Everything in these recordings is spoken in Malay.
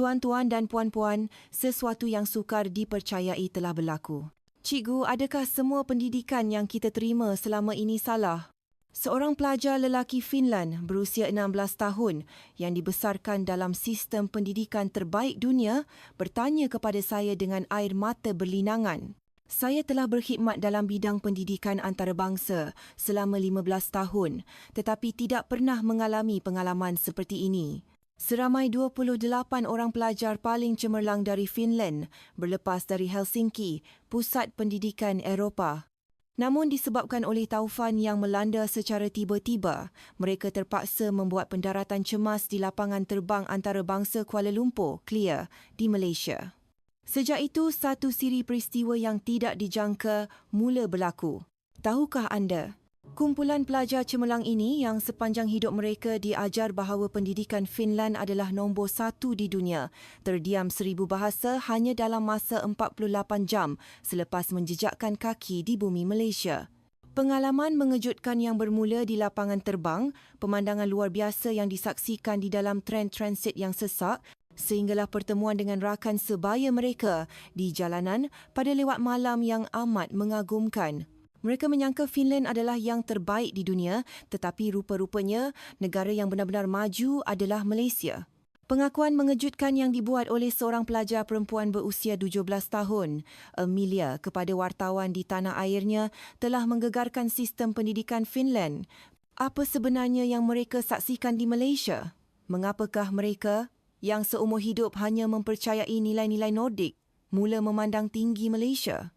Tuan-tuan dan puan-puan, sesuatu yang sukar dipercayai telah berlaku. Cikgu, adakah semua pendidikan yang kita terima selama ini salah? Seorang pelajar lelaki Finland berusia 16 tahun yang dibesarkan dalam sistem pendidikan terbaik dunia bertanya kepada saya dengan air mata berlinangan. Saya telah berkhidmat dalam bidang pendidikan antarabangsa selama 15 tahun tetapi tidak pernah mengalami pengalaman seperti ini. Seramai 28 orang pelajar paling cemerlang dari Finland berlepas dari Helsinki, pusat pendidikan Eropah. Namun disebabkan oleh taufan yang melanda secara tiba-tiba, mereka terpaksa membuat pendaratan cemas di lapangan terbang antarabangsa Kuala Lumpur, Clear, di Malaysia. Sejak itu, satu siri peristiwa yang tidak dijangka mula berlaku. Tahukah anda, Kumpulan pelajar cemerlang ini yang sepanjang hidup mereka diajar bahawa pendidikan Finland adalah nombor satu di dunia, terdiam seribu bahasa hanya dalam masa 48 jam selepas menjejakkan kaki di bumi Malaysia. Pengalaman mengejutkan yang bermula di lapangan terbang, pemandangan luar biasa yang disaksikan di dalam tren transit yang sesak, sehinggalah pertemuan dengan rakan sebaya mereka di jalanan pada lewat malam yang amat mengagumkan. Mereka menyangka Finland adalah yang terbaik di dunia tetapi rupa-rupanya negara yang benar-benar maju adalah Malaysia. Pengakuan mengejutkan yang dibuat oleh seorang pelajar perempuan berusia 17 tahun, Amelia, kepada wartawan di tanah airnya telah menggegarkan sistem pendidikan Finland. Apa sebenarnya yang mereka saksikan di Malaysia? Mengapakah mereka yang seumur hidup hanya mempercayai nilai-nilai Nordik mula memandang tinggi Malaysia?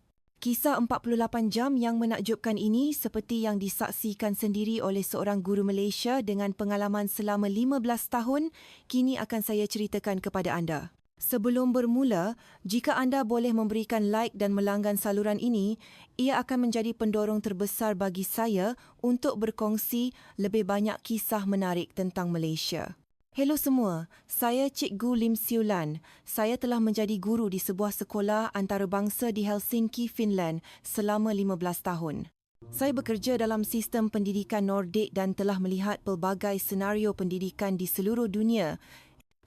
Kisah 48 jam yang menakjubkan ini seperti yang disaksikan sendiri oleh seorang guru Malaysia dengan pengalaman selama 15 tahun, kini akan saya ceritakan kepada anda. Sebelum bermula, jika anda boleh memberikan like dan melanggan saluran ini, ia akan menjadi pendorong terbesar bagi saya untuk berkongsi lebih banyak kisah menarik tentang Malaysia. Hello semua, saya Cikgu Lim Siu Lan. Saya telah menjadi guru di sebuah sekolah antarabangsa di Helsinki, Finland selama 15 tahun. Saya bekerja dalam sistem pendidikan Nordik dan telah melihat pelbagai senario pendidikan di seluruh dunia.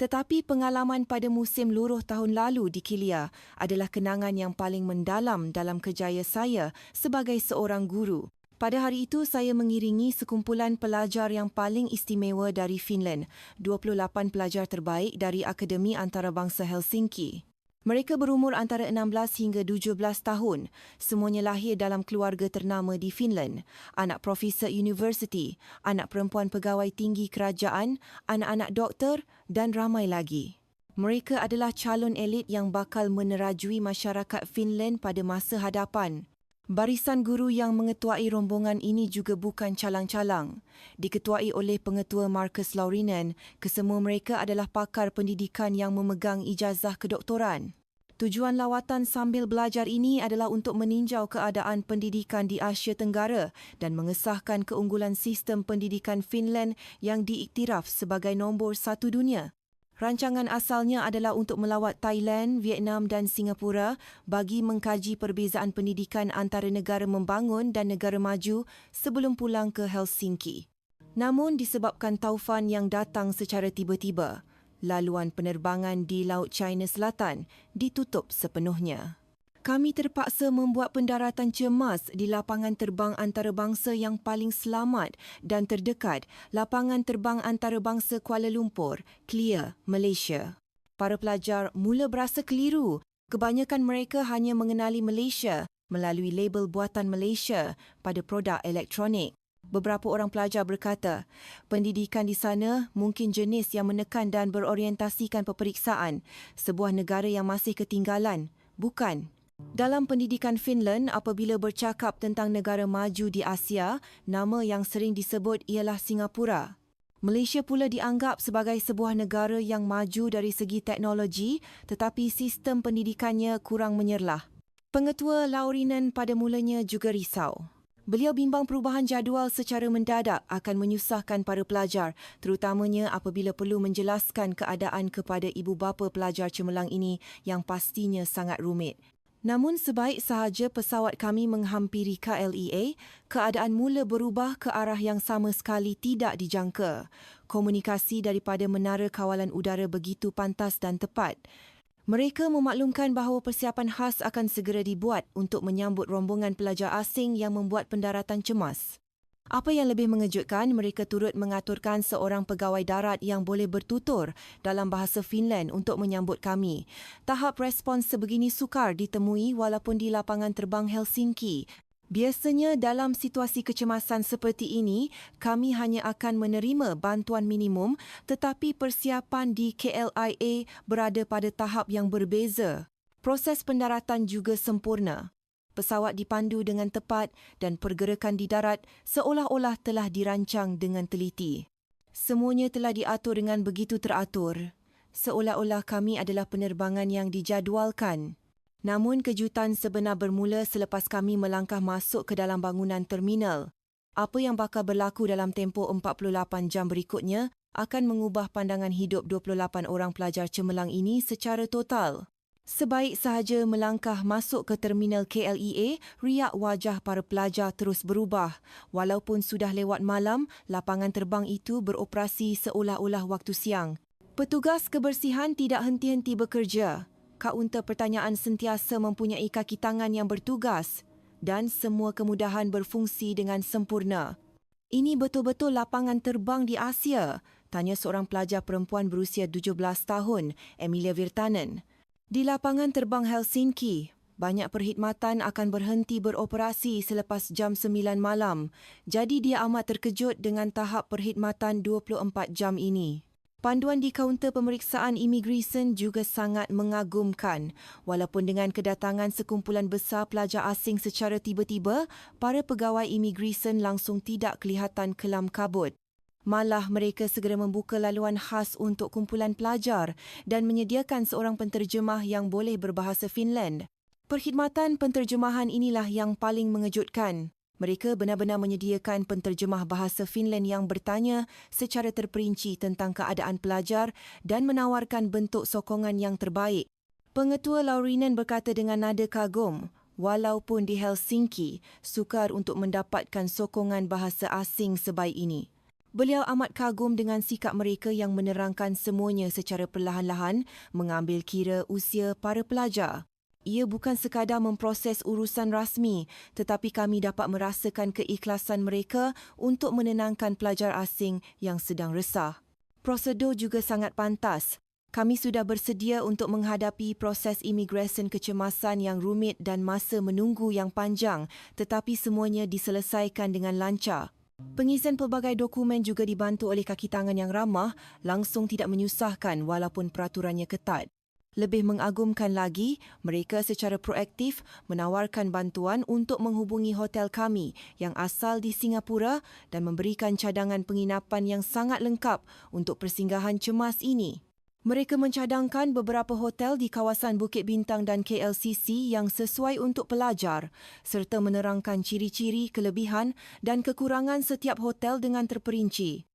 Tetapi pengalaman pada musim luruh tahun lalu di Kilia adalah kenangan yang paling mendalam dalam kejaya saya sebagai seorang guru. Pada hari itu, saya mengiringi sekumpulan pelajar yang paling istimewa dari Finland, 28 pelajar terbaik dari Akademi Antarabangsa Helsinki. Mereka berumur antara 16 hingga 17 tahun. Semuanya lahir dalam keluarga ternama di Finland. Anak profesor universiti, anak perempuan pegawai tinggi kerajaan, anak-anak doktor dan ramai lagi. Mereka adalah calon elit yang bakal menerajui masyarakat Finland pada masa hadapan. Barisan guru yang mengetuai rombongan ini juga bukan calang-calang. Diketuai oleh pengetua Marcus Laurinen, kesemua mereka adalah pakar pendidikan yang memegang ijazah kedoktoran. Tujuan lawatan sambil belajar ini adalah untuk meninjau keadaan pendidikan di Asia Tenggara dan mengesahkan keunggulan sistem pendidikan Finland yang diiktiraf sebagai nombor satu dunia. Rancangan asalnya adalah untuk melawat Thailand, Vietnam dan Singapura bagi mengkaji perbezaan pendidikan antara negara membangun dan negara maju sebelum pulang ke Helsinki. Namun disebabkan taufan yang datang secara tiba-tiba, laluan penerbangan di Laut China Selatan ditutup sepenuhnya kami terpaksa membuat pendaratan cemas di lapangan terbang antarabangsa yang paling selamat dan terdekat, lapangan terbang antarabangsa Kuala Lumpur, Clear, Malaysia. Para pelajar mula berasa keliru. Kebanyakan mereka hanya mengenali Malaysia melalui label buatan Malaysia pada produk elektronik. Beberapa orang pelajar berkata, pendidikan di sana mungkin jenis yang menekan dan berorientasikan peperiksaan, sebuah negara yang masih ketinggalan. Bukan, dalam pendidikan Finland, apabila bercakap tentang negara maju di Asia, nama yang sering disebut ialah Singapura. Malaysia pula dianggap sebagai sebuah negara yang maju dari segi teknologi tetapi sistem pendidikannya kurang menyerlah. Pengetua Laurinen pada mulanya juga risau. Beliau bimbang perubahan jadual secara mendadak akan menyusahkan para pelajar terutamanya apabila perlu menjelaskan keadaan kepada ibu bapa pelajar cemerlang ini yang pastinya sangat rumit. Namun sebaik sahaja pesawat kami menghampiri KLEA, keadaan mula berubah ke arah yang sama sekali tidak dijangka. Komunikasi daripada Menara Kawalan Udara begitu pantas dan tepat. Mereka memaklumkan bahawa persiapan khas akan segera dibuat untuk menyambut rombongan pelajar asing yang membuat pendaratan cemas. Apa yang lebih mengejutkan, mereka turut mengaturkan seorang pegawai darat yang boleh bertutur dalam bahasa Finland untuk menyambut kami. Tahap respons sebegini sukar ditemui walaupun di lapangan terbang Helsinki. Biasanya dalam situasi kecemasan seperti ini, kami hanya akan menerima bantuan minimum tetapi persiapan di KLIA berada pada tahap yang berbeza. Proses pendaratan juga sempurna pesawat dipandu dengan tepat dan pergerakan di darat seolah-olah telah dirancang dengan teliti. Semuanya telah diatur dengan begitu teratur, seolah-olah kami adalah penerbangan yang dijadualkan. Namun kejutan sebenar bermula selepas kami melangkah masuk ke dalam bangunan terminal. Apa yang bakal berlaku dalam tempoh 48 jam berikutnya akan mengubah pandangan hidup 28 orang pelajar cemerlang ini secara total. Sebaik sahaja melangkah masuk ke terminal KLEA, riak wajah para pelajar terus berubah. Walaupun sudah lewat malam, lapangan terbang itu beroperasi seolah-olah waktu siang. Petugas kebersihan tidak henti-henti bekerja. Kaunter pertanyaan sentiasa mempunyai kaki tangan yang bertugas dan semua kemudahan berfungsi dengan sempurna. Ini betul-betul lapangan terbang di Asia, tanya seorang pelajar perempuan berusia 17 tahun, Emilia Virtanen. Di lapangan terbang Helsinki, banyak perkhidmatan akan berhenti beroperasi selepas jam 9 malam. Jadi dia amat terkejut dengan tahap perkhidmatan 24 jam ini. Panduan di kaunter pemeriksaan imigresen juga sangat mengagumkan. Walaupun dengan kedatangan sekumpulan besar pelajar asing secara tiba-tiba, para pegawai imigresen langsung tidak kelihatan kelam kabut. Malah mereka segera membuka laluan khas untuk kumpulan pelajar dan menyediakan seorang penterjemah yang boleh berbahasa Finland. Perkhidmatan penterjemahan inilah yang paling mengejutkan. Mereka benar-benar menyediakan penterjemah bahasa Finland yang bertanya secara terperinci tentang keadaan pelajar dan menawarkan bentuk sokongan yang terbaik. Pengetua Laurinen berkata dengan nada kagum, walaupun di Helsinki, sukar untuk mendapatkan sokongan bahasa asing sebaik ini. Beliau amat kagum dengan sikap mereka yang menerangkan semuanya secara perlahan-lahan mengambil kira usia para pelajar. Ia bukan sekadar memproses urusan rasmi tetapi kami dapat merasakan keikhlasan mereka untuk menenangkan pelajar asing yang sedang resah. Prosedur juga sangat pantas. Kami sudah bersedia untuk menghadapi proses imigresen kecemasan yang rumit dan masa menunggu yang panjang tetapi semuanya diselesaikan dengan lancar. Pengisian pelbagai dokumen juga dibantu oleh kaki tangan yang ramah, langsung tidak menyusahkan walaupun peraturannya ketat. Lebih mengagumkan lagi, mereka secara proaktif menawarkan bantuan untuk menghubungi hotel kami yang asal di Singapura dan memberikan cadangan penginapan yang sangat lengkap untuk persinggahan cemas ini. Mereka mencadangkan beberapa hotel di kawasan Bukit Bintang dan KLCC yang sesuai untuk pelajar serta menerangkan ciri-ciri, kelebihan dan kekurangan setiap hotel dengan terperinci.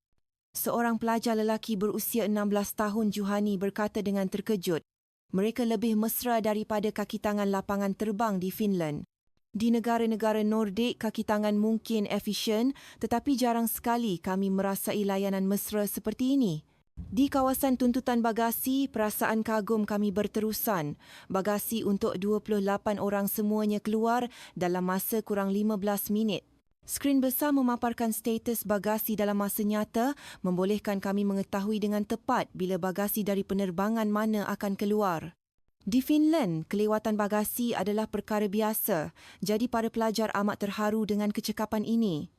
Seorang pelajar lelaki berusia 16 tahun Juhani berkata dengan terkejut, mereka lebih mesra daripada kaki tangan lapangan terbang di Finland. Di negara-negara Nordik, kaki tangan mungkin efisien tetapi jarang sekali kami merasai layanan mesra seperti ini. Di kawasan tuntutan bagasi, perasaan kagum kami berterusan. Bagasi untuk 28 orang semuanya keluar dalam masa kurang 15 minit. Skrin besar memaparkan status bagasi dalam masa nyata membolehkan kami mengetahui dengan tepat bila bagasi dari penerbangan mana akan keluar. Di Finland, kelewatan bagasi adalah perkara biasa, jadi para pelajar amat terharu dengan kecekapan ini.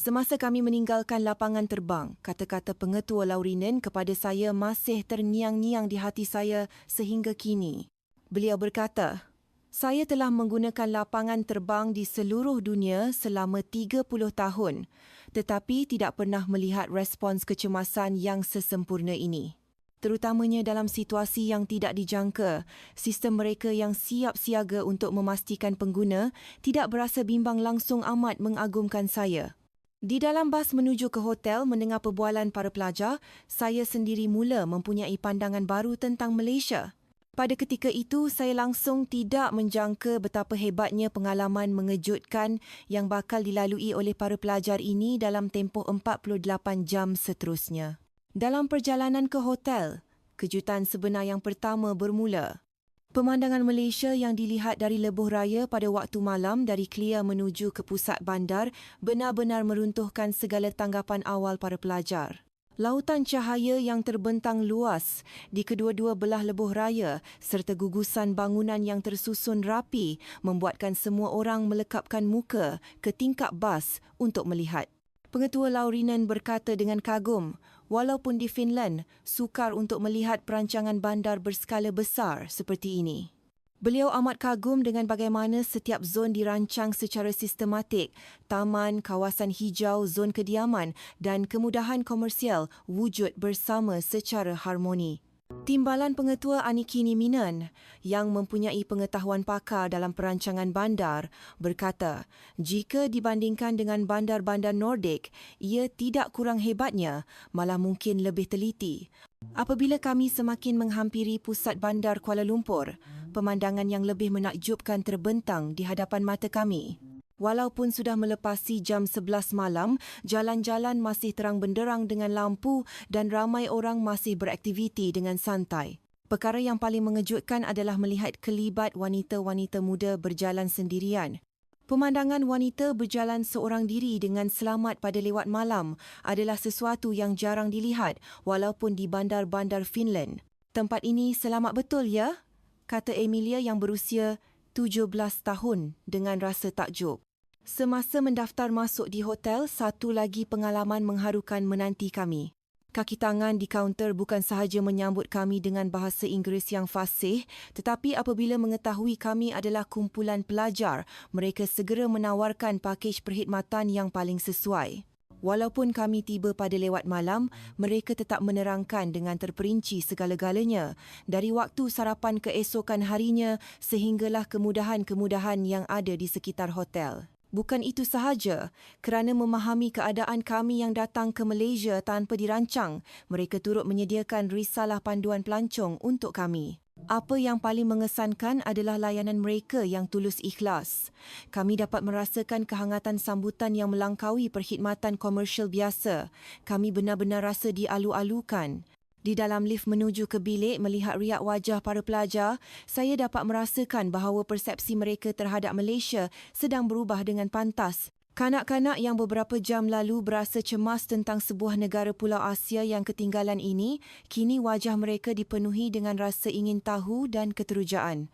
Semasa kami meninggalkan lapangan terbang, kata-kata pengetua Laurinen kepada saya masih terniang-niang di hati saya sehingga kini. Beliau berkata, saya telah menggunakan lapangan terbang di seluruh dunia selama 30 tahun tetapi tidak pernah melihat respons kecemasan yang sesempurna ini. Terutamanya dalam situasi yang tidak dijangka, sistem mereka yang siap siaga untuk memastikan pengguna tidak berasa bimbang langsung amat mengagumkan saya. Di dalam bas menuju ke hotel mendengar perbualan para pelajar, saya sendiri mula mempunyai pandangan baru tentang Malaysia. Pada ketika itu, saya langsung tidak menjangka betapa hebatnya pengalaman mengejutkan yang bakal dilalui oleh para pelajar ini dalam tempoh 48 jam seterusnya. Dalam perjalanan ke hotel, kejutan sebenar yang pertama bermula. Pemandangan Malaysia yang dilihat dari lebuh raya pada waktu malam dari Clear menuju ke pusat bandar benar-benar meruntuhkan segala tanggapan awal para pelajar. Lautan cahaya yang terbentang luas di kedua-dua belah lebuh raya serta gugusan bangunan yang tersusun rapi membuatkan semua orang melekapkan muka ke tingkap bas untuk melihat. Pengetua Laurinen berkata dengan kagum, walaupun di Finland, sukar untuk melihat perancangan bandar berskala besar seperti ini. Beliau amat kagum dengan bagaimana setiap zon dirancang secara sistematik, taman, kawasan hijau, zon kediaman dan kemudahan komersial wujud bersama secara harmoni. Timbalan Pengetua Anikini Minan yang mempunyai pengetahuan pakar dalam perancangan bandar berkata, jika dibandingkan dengan bandar-bandar Nordik, ia tidak kurang hebatnya, malah mungkin lebih teliti. Apabila kami semakin menghampiri pusat bandar Kuala Lumpur, pemandangan yang lebih menakjubkan terbentang di hadapan mata kami. Walaupun sudah melepasi jam 11 malam, jalan-jalan masih terang benderang dengan lampu dan ramai orang masih beraktiviti dengan santai. Perkara yang paling mengejutkan adalah melihat kelibat wanita-wanita muda berjalan sendirian. Pemandangan wanita berjalan seorang diri dengan selamat pada lewat malam adalah sesuatu yang jarang dilihat walaupun di bandar-bandar Finland. Tempat ini selamat betul ya? Kata Emilia yang berusia 17 tahun dengan rasa takjub. Semasa mendaftar masuk di hotel, satu lagi pengalaman mengharukan menanti kami. Kaki tangan di kaunter bukan sahaja menyambut kami dengan bahasa Inggeris yang fasih, tetapi apabila mengetahui kami adalah kumpulan pelajar, mereka segera menawarkan pakej perkhidmatan yang paling sesuai. Walaupun kami tiba pada lewat malam, mereka tetap menerangkan dengan terperinci segala-galanya, dari waktu sarapan keesokan harinya sehinggalah kemudahan-kemudahan yang ada di sekitar hotel. Bukan itu sahaja, kerana memahami keadaan kami yang datang ke Malaysia tanpa dirancang, mereka turut menyediakan risalah panduan pelancong untuk kami. Apa yang paling mengesankan adalah layanan mereka yang tulus ikhlas. Kami dapat merasakan kehangatan sambutan yang melangkaui perkhidmatan komersial biasa. Kami benar-benar rasa dialu-alukan. Di dalam lift menuju ke bilik melihat riak wajah para pelajar, saya dapat merasakan bahawa persepsi mereka terhadap Malaysia sedang berubah dengan pantas. Kanak-kanak yang beberapa jam lalu berasa cemas tentang sebuah negara pulau Asia yang ketinggalan ini, kini wajah mereka dipenuhi dengan rasa ingin tahu dan keterujaan.